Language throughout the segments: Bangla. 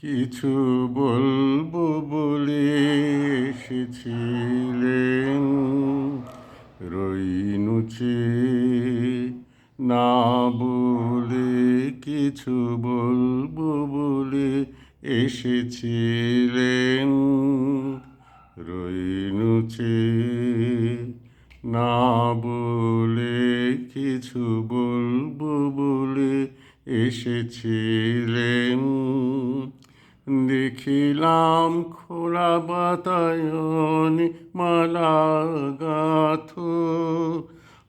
কিছু বলব বলে এসেছিলেন। রইনুচে না বলে কিছু বলব বলে এসেছিলেন। রইনুচে না বলে কিছু বলব বলে এসেছিলেন। দেখিলাম খোলা বাতায়নে মালা গাথ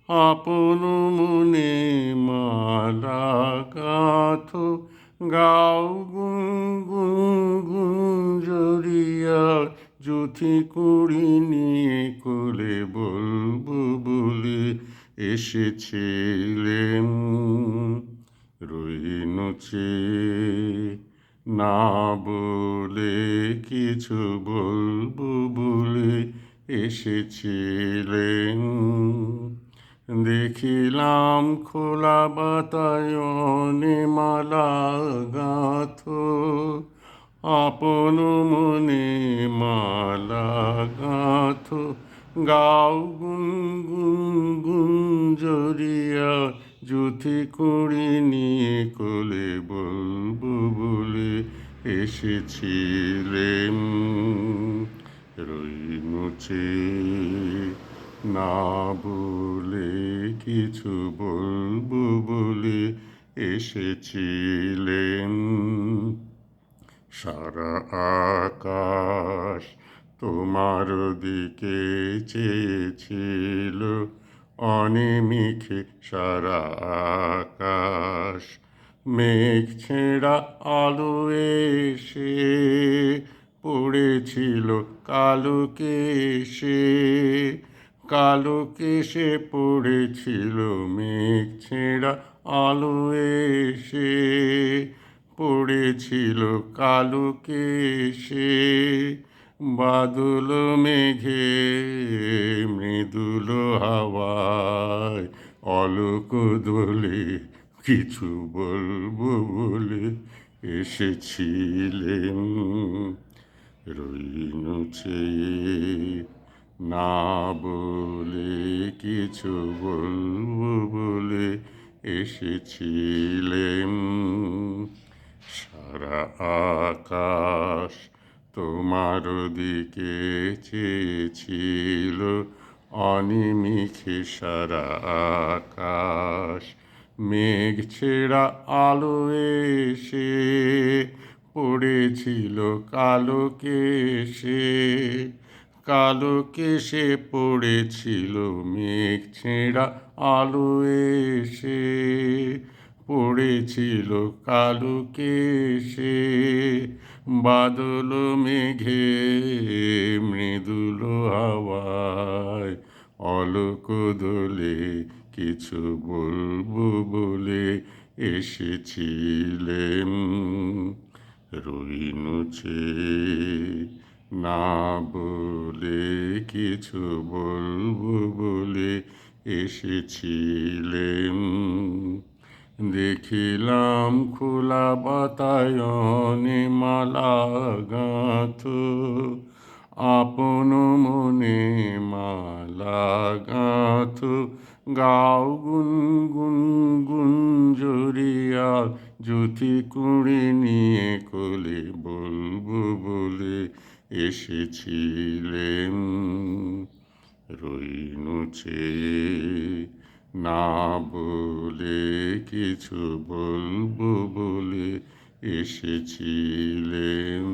আপন মনে মালা গাথ গাও জড়িয়া জ্যোতি কুড়ি নিয়ে কোলে বলব বলে এসেছিলেন রইনুচে না বলে কিছু বলব বলে এসেছিলেন। দেখিলাম খোলা বাতায়নে মালা গাথ, আপন মনে মালা গাথ। গাও গুন গুন জড়িয়া জ্যোতি কুড়ি নিয়ে কোলে বলব বলে এসেছিলেন। রইনুচে না বলে কিছু বলব বলে এসেছিলেন। সারা আকাশ তোমার দিকে চেয়েছিল, অনিমিখে সারা আকাশ মেঘ ছেঁড়া আলো এসে পড়েছিল কালো কেশে কালো কেশে পড়েছিল মেঘ ছেঁড়া আলো এসে। পড়েছিল কালো কেশে বাদল মেঘে মৃদুল হাওয়ায় অলোক দোলে কিছু বলব বলে এসেছিলেন। রইনুছে না বলে কিছু বলব বলে এসেছিলেন। সারা আকাশ তোমার দিকে চেয়েছিল, অনিমিখে সারা আকাশ মেঘ ছেড়া আলো এসে পড়েছিল কালো কেশে কালো কেশে পড়েছিল মেঘ ছেঁড়া আলো এসে। পড়েছিল কালো কেশে বাদল মেঘে মৃদুল হাওয়ায় অলোক দোলে, কিছু বলব বলে এসেছিলেন রইনুছে না বলে কিছু বলব বলে এসেছিলেন দেখিলাম খোলা বাতায়নে মালা গাঁথ আপন মনে মালা গাঁথ, গাও গুন গুন গুন জড়িয়া, জ্যোতি কুড়ি নিয়ে কোলে বলব বলে এসেছিলেন। রইনুছে না বলে কিছু বলব বলে এসেছিলেন।